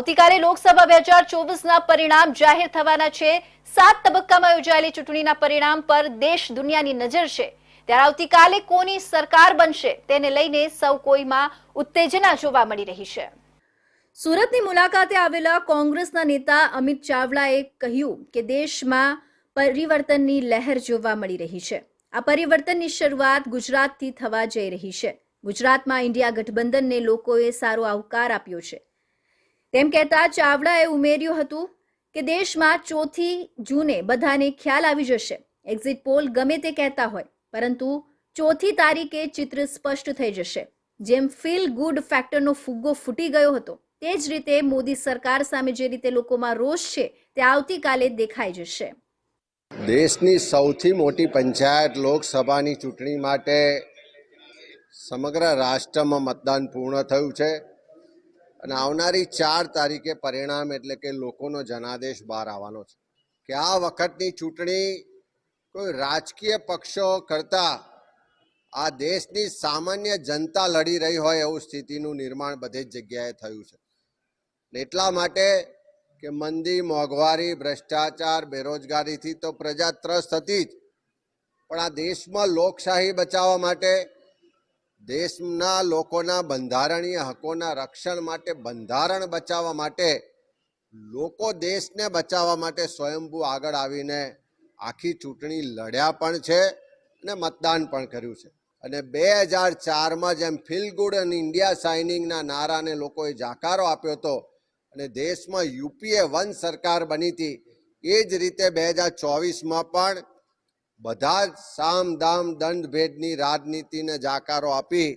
આવતીકાલે લોકસભા બે હજાર ચોવીસના પરિણામ જાહેર થવાના છે. સાત તબક્કામાં યોજાયેલી ચૂંટણીના પરિણામ પર દેશ દુનિયાની નજર છે. ત્યારે આવતીકાલે કોની સરકાર બનશે તેને લઈને સૌ કોઈમાં ઉત્તેજના જોવા મળી રહી છે. સુરતની મુલાકાતે આવેલા કોંગ્રેસના નેતા અમિત ચાવડાએ કહ્યું કે દેશમાં પરિવર્તનની લહેર જોવા મળી રહી છે. આ પરિવર્તનની શરૂઆત ગુજરાતથી થવા જઈ રહી છે. ગુજરાતમાં ઇન્ડિયા ગઠબંધનને લોકોએ સારો આવકાર આપ્યો છે. તેમ કહેતા ચાવડાએ ઉમેર્યું હતું કે દેશમાં ચોથી જૂને બધાને ખ્યાલ આવી જશે. એક્ઝિટ પોલ ગમે તે કહેતા હોય, પરંતુ ચોથી તારીખે ચિત્ર સ્પષ્ટ થઈ જશે. જેમ ફીલ ગુડ ફેક્ટરનો ફુગ્ગો ફૂટી ગયો હતો, તે જ રીતે મોદી સરકાર સામે જે રીતે લોકોમાં રોષ છે, તે આવતીકાલે દેખાઈ જશે. દેશની સૌથી મોટી પંચાયત લોકસભાની ચૂંટણી માટે સમગ્ર રાષ્ટ્રમાં મતદાન પૂર્ણ થયું છે. અને આવનારી ચાર તારીખે પરિણામ એટલે કે લોકોનો જનાદેશ બહાર આવવાનો છે કે આ વખતની ચૂંટણી કોઈ રાજકીય પક્ષો કરતાં આ દેશની સામાન્ય જનતા લડી રહી હોય એવું સ્થિતિનું નિર્માણ બધી જ જગ્યાએ થયું છે. એટલા માટે કે મંદી, મોંઘવારી, ભ્રષ્ટાચાર, બેરોજગારીથી તો પ્રજા ત્રસ્ત હતી જ. પણ આ દેશમાં લોકશાહી બચાવવા માટે દેશના લોકોના બંધારણીય હકોના રક્ષણ માટે, બંધારણ બચાવવા માટે, લોકો દેશને બચાવવા માટે સ્વયંભૂ આગળ આવીને આખી ચૂંટણી લડ્યા પણ છે અને મતદાન પણ કર્યું છે. અને બે હજાર ચારમાં જેમ ફીલ ગુડ અને ઇન્ડિયા સાઇનિંગના નારાને લોકોએ જાકારો આપ્યો હતો અને દેશમાં યુપીએ વન સરકાર બની હતી, એ જ રીતે બે હજાર ચોવીસમાં પણ બધા જ સામ, દામ, દંડ, ભેદની રાજનીતિને જાકારો આપી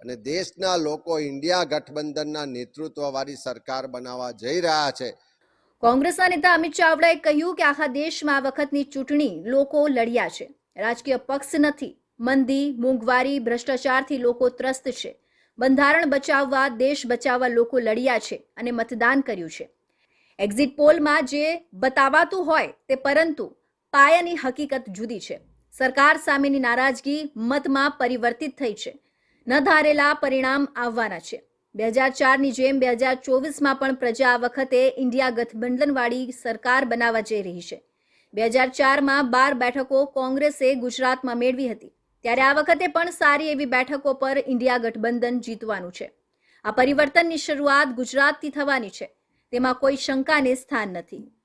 અને દેશના લોકો ઇન્ડિયા ગઠબંધનના નેતૃત્વવાળી સરકાર બનાવવા જઈ રહ્યા છે. કોંગ્રેસના નેતા અમિત ચાવડાએ કહ્યું કે આખા દેશમાં આ વખતની ચૂંટણી લોકો લડ્યા છે. રાજકીય પક્ષ નથી. મંદી, મોંઘવારી, ભ્રષ્ટાચારથી લોકો ત્રસ્ત છે. બંધારણ બચાવવા, દેશ બચાવવા લોકો લડ્યા છે અને મતદાન કર્યું છે. એક્ઝિટ પોલમાં જે બતાવાતું હોય તે પરંતુ પાયાની હકીકત જુદી છે. સરકાર સામેની નારાજગી મતમાં પરિવર્તિત થઈ છે. ન ધારેલા પરિણામ આવવાના છે. બે હજાર ચારની જેમ બે હજાર ચોવીસમાં પણ પ્રજા આ વખતે ઇન્ડિયા ગઠબંધનવાળી સરકાર બનાવવા જઈ રહી છે. બે હજાર ચારમાં બાર બેઠકો કોંગ્રેસે ગુજરાતમાં મેળવી હતી. ત્યારે આ વખતે પણ સારી એવી બેઠકો પર ઇન્ડિયા ગઠબંધન જીતવાનું છે. આ પરિવર્તનની શરૂઆત ગુજરાતથી થવાની છે. તેમાં કોઈ શંકાને સ્થાન નથી.